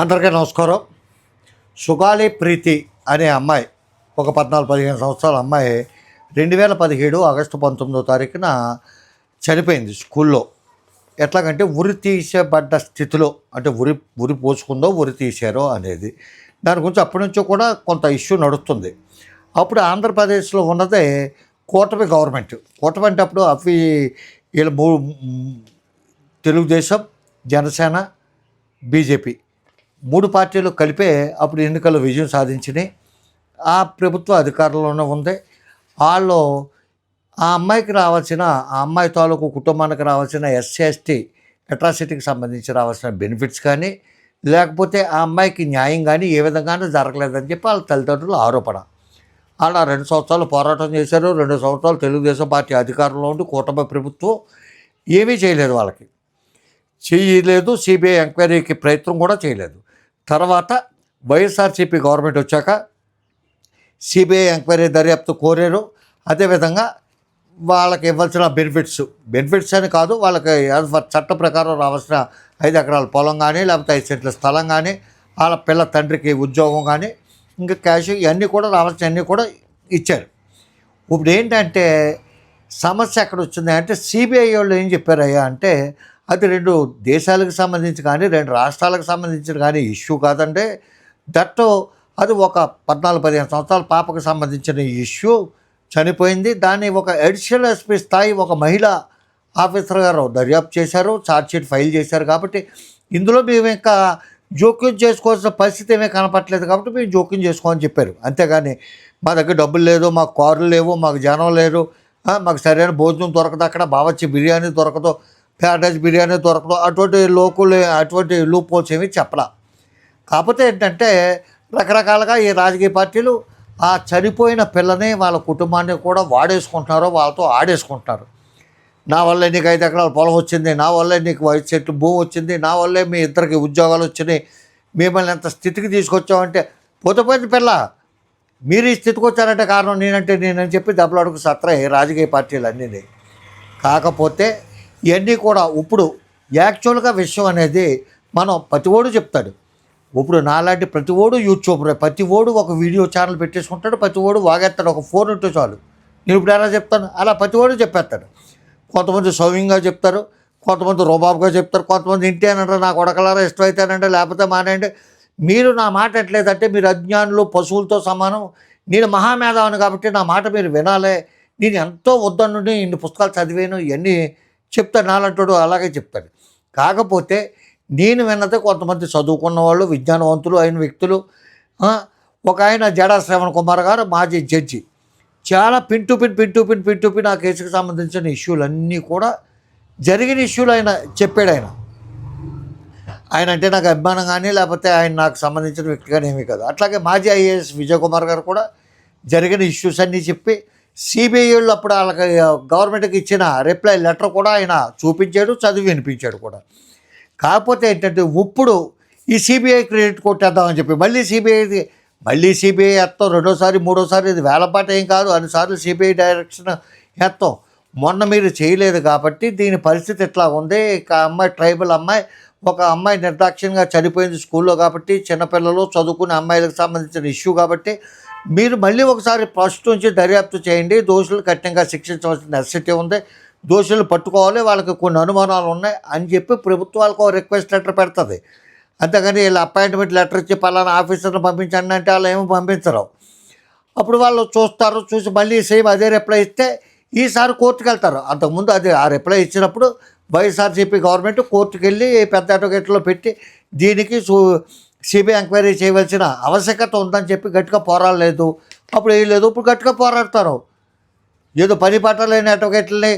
అందరికీ నమస్కారం. సుగాలి ప్రీతి అనే అమ్మాయి ఒక పద్నాలుగు పదిహేను సంవత్సరాల అమ్మాయి రెండు వేల పదిహేడు ఆగస్టు పంతొమ్మిదో తారీఖున చనిపోయింది స్కూల్లో. ఎట్లాగంటే ఉరి తీసేబడ్డ స్థితిలో అంటే ఉరి ఉరి పోసుకుందో ఉరి తీసారో అనేది. దాని గురించి అప్పటి నుంచో కూడా కొంత ఇష్యూ నడుస్తుంది. అప్పుడు ఆంధ్రప్రదేశ్లో ఉన్నదే కూటమి గవర్నమెంట్. కూటమి అంటే అప్పుడు అవి వీళ్ళ మూ తెలుగుదేశం జనసేన బీజేపీ. మూడు పార్టీలు కలిపే అప్పుడు ఎన్నికల్లో విజయం సాధించినాయి. ఆ ప్రభుత్వ అధికారంలోనే ఉంది. వాళ్ళు ఆ అమ్మాయికి రావాల్సిన ఆ అమ్మాయి తాలూకు కుటుంబానికి రావాల్సిన ఎస్సీ ఎస్టీ అట్రాసిటీకి సంబంధించి రావాల్సిన బెనిఫిట్స్ కానీ లేకపోతే ఆ అమ్మాయికి న్యాయం కానీ ఏ విధంగానూ జరగలేదని చెప్పి వాళ్ళ తల్లిదండ్రుల ఆరోపణ. అలా రెండు సంవత్సరాలు పోరాటం చేశారు. రెండు సంవత్సరాలు తెలుగుదేశం పార్టీ అధికారంలో ఉండి కూటమి ప్రభుత్వం ఏమీ చేయలేదు వాళ్ళకి. చేయలేదు. సిబిఐ ఎంక్వైరీకి ప్రయత్నం కూడా చేయలేదు. తర్వాత వైఎస్ఆర్సీపీ గవర్నమెంట్ వచ్చాక సిబిఐ ఎంక్వైరీ దర్యాప్తు కోరారు. అదేవిధంగా వాళ్ళకి ఇవ్వాల్సిన బెనిఫిట్స్ బెనిఫిట్స్ అని కాదు వాళ్ళకి చట్ట ప్రకారం రావాల్సిన ఐదు ఎకరాల పొలం కానీ లేకపోతే ఐదు సెంట్ల స్థలం కానీ వాళ్ళ పిల్ల తండ్రికి ఉద్యోగం కానీ ఇంకా క్యాష్ ఇవన్నీ కూడా రావాల్సిన అన్నీ కూడా ఇచ్చారు. ఇప్పుడు ఏంటంటే సమస్య ఎక్కడ వచ్చింది అంటే సిబిఐ వాళ్ళు ఏం చెప్పారయ్యా అంటే అది రెండు దేశాలకు సంబంధించి కానీ రెండు రాష్ట్రాలకు సంబంధించిన కానీ ఇష్యూ కాదంటే దట్ అది ఒక పద్నాలుగు పదిహేను సంవత్సరాల పాపకు సంబంధించిన ఇష్యూ చనిపోయింది. దాన్ని ఒక అడిషనల్ ఎస్పీ స్థాయి ఒక మహిళ ఆఫీసర్ గారు దర్యాప్తు చేశారు ఛార్జ్షీట్ ఫైల్ చేశారు కాబట్టి ఇందులో మేము ఇంకా జోక్యం చేసుకోవాల్సిన పరిస్థితి ఏమీ కనపట్లేదు కాబట్టి మేము జోక్యం చేసుకోమని చెప్పారు. అంతేగాని మా దగ్గర డబ్బులు లేదు మాకు కార్లు లేవు మాకు జనం లేరు మాకు సరైన భోజనం దొరకదు అక్కడ బావచ్చి బిర్యానీ దొరకదు ప్యాటేజ్ బిర్యానీ దొరకదు. అటువంటి లోకులు అటువంటి లూపోల్స్ ఏమీ చెప్పలా. కాకపోతే ఏంటంటే రకరకాలుగా ఈ రాజకీయ పార్టీలు ఆ చనిపోయిన పిల్లని వాళ్ళ కుటుంబాన్ని కూడా వాడేసుకుంటున్నారో వాళ్ళతో ఆడేసుకుంటున్నారు. నా వల్లే నీకు ఐదు ఎకరాల పొలం వచ్చింది నా వల్లే నీకు వయసు చెట్టు భూమి వచ్చింది నా వల్లే మీ ఇద్దరికి ఉద్యోగాలు వచ్చినాయి మిమ్మల్ని ఎంత స్థితికి తీసుకొచ్చామంటే పోతపోయింది పిల్ల. మీరు ఈ స్థితికి వచ్చారంటే కారణం నేనంటే నేనని చెప్పి దెబ్బలాడుకు సత్ర రాజకీయ పార్టీలు అన్నీ కాకపోతే ఇవన్నీ కూడా ఇప్పుడు యాక్చువల్గా విషయం అనేది మనం ప్రతి ఓడు చెప్తాడు. ఇప్పుడు నాలాంటి ప్రతి ఓడు యూట్యూబర్ ప్రతి ఓడు ఒక వీడియో ఛానల్ పెట్టేసుకుంటాడు ప్రతి ఓడు వాగేస్తాడు ఒక ఫోన్ ఉంటే చాలు. నేను ఇప్పుడు ఎలా చెప్తాను? అలా ప్రతి ఓడు చెప్పేస్తాడు. కొంతమంది సౌమ్యంగా చెప్తారు కొంతమంది రోబాబుగా చెప్తారు కొంతమంది ఇంటి అని అంటారు నాకు కొడకలారా ఇష్టమైతేనంటే లేకపోతే మానేయండి. మీరు నా మాట ఎట్లేదంటే మీరు అజ్ఞానులు పశువులతో సమానం. నేను మహామేధావుని కాబట్టి నా మాట మీరు వినాలే. నేను ఎంతో వద్దనుండి ఇన్ని పుస్తకాలు చదివాను ఇవన్నీ చెప్తాడు నాలంటాడు అలాగే చెప్తాడు. కాకపోతే నేను విన్నదే కొంతమంది చదువుకున్న వాళ్ళు విజ్ఞానవంతులు అయిన వ్యక్తులు ఒక ఆయన జడా శ్రవణ్ కుమార్ గారు మాజీ జడ్జి. చాలా pin to pin pin to pin pin to pin ఆ కేసుకు సంబంధించిన ఇష్యూలన్నీ కూడా జరిగిన ఇష్యూలు ఆయన చెప్పాడు ఆయన. ఆయన అంటే నాకు అభిమానం కానీ లేకపోతే ఆయన నాకు సంబంధించిన వ్యక్తి కానీ ఏమీ కాదు. అట్లాగే మాజీ ఐఏఎస్ విజయ్ కుమార్ గారు కూడా జరిగిన ఇష్యూస్ అన్నీ చెప్పి సిబిఐ వాళ్ళు అప్పుడు వాళ్ళకి గవర్నమెంట్కి ఇచ్చిన రిప్లై లెటర్ కూడా ఆయన చూపించాడు చదివి వినిపించాడు కూడా. కాకపోతే ఏంటంటే ఇప్పుడు ఈ సిబిఐ క్రెడిట్ కొట్టేద్దామని చెప్పి మళ్ళీ సిబిఐది మళ్ళీ సిబిఐ ఎత్తాం రెండోసారి మూడోసారి ఇది వేలపాట ఏం కాదు అన్నిసార్లు సిబిఐ డైరెక్షన్ ఎత్తాం. మొన్న మీరు చేయలేదు కాబట్టి దీని పరిస్థితి ఎట్లా ఉంది. ఇక అమ్మాయి ట్రైబల్ అమ్మాయి ఒక అమ్మాయి నిర్దాక్షిణ్యంగా చనిపోయింది స్కూల్లో కాబట్టి చిన్నపిల్లలు చదువుకునే అమ్మాయిలకు సంబంధించిన ఇష్యూ కాబట్టి మీరు మళ్ళీ ఒకసారి ఫస్ట్ నుంచి దర్యాప్తు చేయండి. దోషులు కఠినంగా శిక్షించవలసిన నెసిటీ ఉంది. దోషులు పట్టుకోవాలి. వాళ్ళకి కొన్ని అనుమానాలు ఉన్నాయి అని చెప్పి ప్రభుత్వాలకు ఒక రిక్వెస్ట్ లెటర్ పెడుతుంది. అంతేగాని వీళ్ళు అపాయింట్మెంట్ లెటర్ ఇచ్చి పలానా ఆఫీసర్ని పంపించండి అంటే వాళ్ళు ఏమీ పంపించరు. అప్పుడు వాళ్ళు చూస్తారు. చూసి మళ్ళీ సేమ్ అదే రిప్లై ఇస్తే ఈసారి కోర్టుకు వెళ్తారు. అంతకుముందు అది ఆ రిప్లై ఇచ్చినప్పుడు వైఎస్ఆర్సీపీ గవర్నమెంట్ కోర్టుకు వెళ్ళి పెద్ద అడ్వకేట్లో పెట్టి దీనికి సిబిఐ ఎంక్వైరీ చేయవలసిన ఆవశ్యకత ఉందని చెప్పి గట్టిగా పోరాడలేదు. అప్పుడు ఏం లేదు ఇప్పుడు గట్టిగా పోరాడతారు. ఏదో పని పాట లేని అటోకెట్లని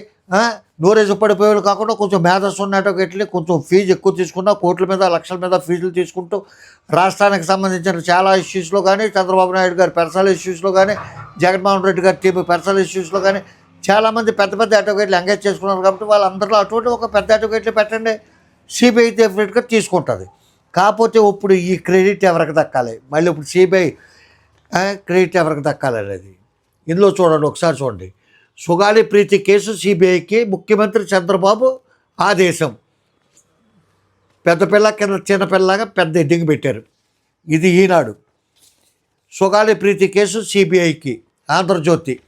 నూరేసి పడిపోయేవాళ్ళు కాకుండా కొంచెం మేధస్సు ఉన్న అడ్వకేట్లని కొంచెం ఫీజు ఎక్కువ తీసుకున్నా కోట్ల మీద లక్షల మీద ఫీజులు తీసుకుంటూ రాష్ట్రానికి సంబంధించిన చాలా ఇష్యూస్లో కానీ చంద్రబాబు నాయుడు గారి పర్సనల్ ఇష్యూస్లో కానీ జగన్మోహన్ రెడ్డి గారి టీం పర్సనల్ ఇష్యూస్లో కానీ చాలామంది పెద్ద పెద్ద అడ్వకేట్లు ఎంగేజ్ చేసుకున్నారు కాబట్టి వాళ్ళందరిలో అటువంటి ఒక పెద్ద అడ్వకేట్లు పెట్టండి. సిబిఐ డెఫినెట్గా తీసుకుంటుంది. కాకపోతే ఇప్పుడు ఈ క్రెడిట్ ఎవరికి దక్కాలి? మళ్ళీ ఇప్పుడు సిబిఐ క్రెడిట్ ఎవరికి దక్కాలి అనేది? ఇందులో చూడండి ఒకసారి చూడండి. సుగాలి ప్రీతి కేసు సిబిఐకి ముఖ్యమంత్రి చంద్రబాబు ఆదేశం. పెద్ద పిల్ల కింద చిన్నపిల్లగా పెద్ద ఎడ్డింగ్ పెట్టారు. ఇది ఈనాడు. సుగాలి ప్రీతి కేసు సిబిఐకి ఆంధ్రజ్యోతి.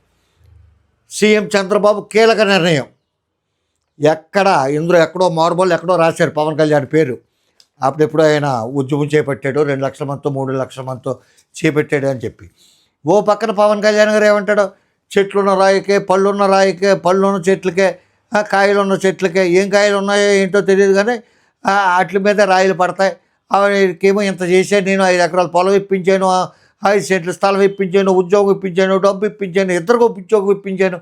సీఎం చంద్రబాబు కీలక నిర్ణయం. ఎక్కడ ఇందులో ఎక్కడో మార్బల్ ఎక్కడో రాశారు పవన్ కళ్యాణ్ పేరు. అప్పుడెప్పుడు ఆయన ఉద్యమం చేపట్టాడు రెండు లక్షల మంతో మూడు లక్షల మంతో చేపట్టాడు అని చెప్పి. ఓ పక్కన పవన్ కళ్యాణ్ గారు ఏమంటాడు? చెట్లున్న రాయికే పళ్ళున్న రాయికే పళ్ళున్న చెట్లకే కాయలున్న చెట్లకే ఏం కాయలు ఉన్నాయో ఏంటో తెలియదు కానీ వాటి మీద రాయిలు పడతాయి. ఆవిడకేమో ఇంత చేశాను నేను ఐదు ఎకరాల పొలం ఇప్పించాను ఐదు సెంట్లు స్థలం ఇప్పించాను ఉద్యోగం ఇప్పించాను డబ్బు ఇప్పించాను ఇద్దరికి ఉద్యోగం ఇప్పించాను.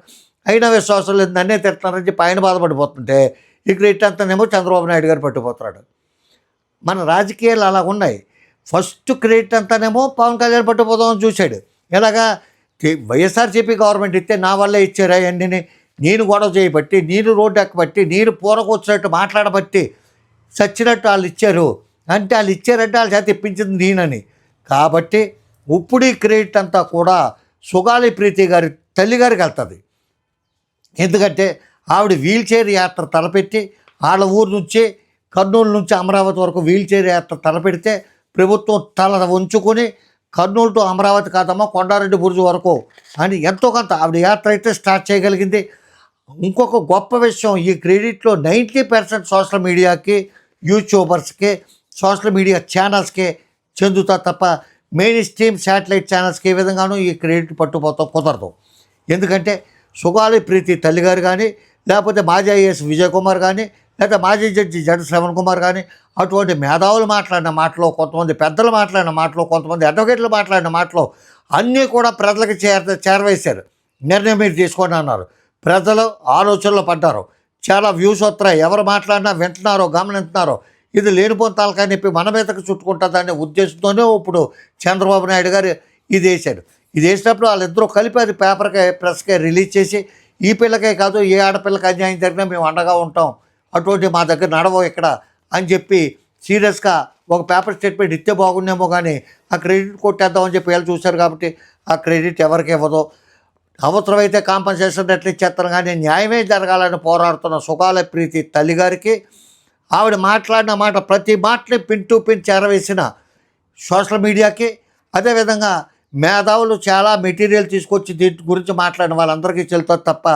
అయినా విశ్వాసం లేదు నన్నే తిడతానని చెప్పి ఆయన బాధపడిపోతుంటే ఇక్కడ ఇట్టంతనేమో చంద్రబాబు నాయుడు గారు పట్టుకుపోతున్నాడు. మన రాజకీయాలు అలా ఉన్నాయి. ఫస్ట్ క్రెడిట్ అంతానేమో పవన్ కళ్యాణ్ పట్టుపోదామని చూశాడు. ఎలాగా? వైఎస్ఆర్సీపీ గవర్నమెంట్ ఇస్తే నా వల్లే ఇచ్చారా అన్నీ నేను గొడవ చేయబట్టి నేను రోడ్డు ఎక్కబట్టి నేను పూరకొచ్చినట్టు మాట్లాడబట్టి చచ్చినట్టు వాళ్ళు ఇచ్చారు. అంటే వాళ్ళు ఇచ్చారంటే వాళ్ళ చేత ఇప్పించింది నేనని. కాబట్టి ఇప్పుడు ఈ క్రెడిట్ అంతా కూడా సుగాలి ప్రీతి గారి తల్లి గారికి వెళ్తుంది. ఎందుకంటే ఆవిడ వీల్ చైర్ యాత్ర తలపెట్టి వాళ్ళ ఊరు నుంచి కర్నూలు నుంచి అమరావతి వరకు వీల్ చైర్ యాత్ర తలపెడితే ప్రభుత్వం తల ఉంచుకొని కర్నూలు టు అమరావతి కాదమ్మా కొండారెడ్డి బురుజు వరకు అని ఎంతో కొంత ఆవిడ యాత్ర అయితే స్టార్ట్ చేయగలిగింది. ఇంకొక గొప్ప విషయం ఈ క్రెడిట్లో నైంటీ పర్సెంట్ సోషల్ మీడియాకి యూట్యూబర్స్కి సోషల్ మీడియా ఛానల్స్కి చెందుతా తప్ప మెయిన్ స్ట్రీమ్ శాటిలైట్ ఛానల్స్కి ఏ విధంగానూ ఈ క్రెడిట్ పట్టుపోతాం కుదరదు. ఎందుకంటే సుగాలి ప్రీతి తల్లిగారు కానీ లేకపోతే మాజీ ఐఏఎస్ విజయ్ కుమార్ కానీ లేదా మాజీ జడ్జి జడ్ శ్రవణ్ కుమార్ కానీ అటువంటి మేధావులు మాట్లాడిన మాటలో కొంతమంది పెద్దలు మాట్లాడిన మాటలో కొంతమంది అడ్వకేట్లు మాట్లాడిన మాటలో అన్నీ కూడా ప్రజలకు చేర చేరవేశారు. నిర్ణయం మీరు తీసుకోండి అన్నారు. ప్రజలు ఆలోచనలో పడ్డారు. చాలా వ్యూస్ వస్తున్నాయి. ఎవరు మాట్లాడినా వింటున్నారో గమనిస్తున్నారో ఇది లేనిపోని తలకాయ నొప్పి మన మీదకు చుట్టుకుంటుందనే ఉద్దేశంతోనే ఇప్పుడు చంద్రబాబు నాయుడు గారు ఇది వేశాడు ఇది వేసినప్పుడు వాళ్ళిద్దరూ కలిపి అది పేపర్కే ప్రెస్కే రిలీజ్ చేసి ఈ పిల్లకే కాదు ఏ ఆడపిల్లకి అన్యాయం జరిగినా మేము అండగా ఉంటాం. అటువంటి మా దగ్గర నడవ ఇక్కడ అని చెప్పి సీరియస్గా ఒక పేపర్ స్టేట్మెంట్ ఇస్తే బాగుండేమో కానీ ఆ క్రెడిట్ కొట్టేద్దామని చెప్పి వీళ్ళు చూశారు కాబట్టి ఆ క్రెడిట్ ఎవరికి ఇవ్వదు. అవసరమైతే కాంపన్సేషన్ ఎట్లా ఇచ్చేస్తాను కానీ న్యాయమే జరగాలని పోరాడుతున్న సుఖాల ప్రీతి తల్లిగారికి ఆవిడ మాట్లాడిన మాట ప్రతి మాటని పిన్ టు పిన్ చేరవేసిన సోషల్ మీడియాకి. అదేవిధంగా మేధావులు చాలా మెటీరియల్ తీసుకొచ్చి దీని గురించి మాట్లాడిన వాళ్ళందరికీ చెల్తారు తప్ప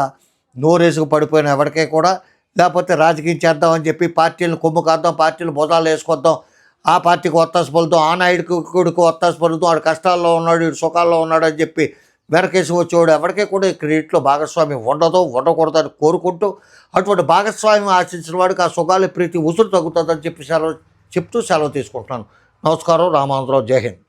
నోరేసుకు పడిపోయిన ఎవరికే కూడా లేకపోతే రాజకీయం చేద్దామని చెప్పి పార్టీలను కొమ్ము కాద్దాం పార్టీలు భుజాలు వేసుకొద్దాం. ఆ పార్టీకి ఒత్తాసు పలుతాం ఆ నాయుడికి కొడుకు ఒత్తాసు పలుతాం వాడు కష్టాల్లో ఉన్నాడు వీడు సుఖాల్లో ఉన్నాడు అని చెప్పి వెనకేసి వచ్చేవాడు ఎవరికీ కూడా ఈ క్రెడిట్లో భాగస్వామ్యం ఉండదు ఉండకూడదని కోరుకుంటూ అటువంటి భాగస్వామ్యం ఆశించిన వాడికి ఆ సుఖాల ప్రీతి ఉసురు తగ్గుతుందని చెప్పి సెలవు చెప్తూ సెలవు తీసుకుంటున్నాను. నమస్కారం రామాంధ్రరావు జై హింద్.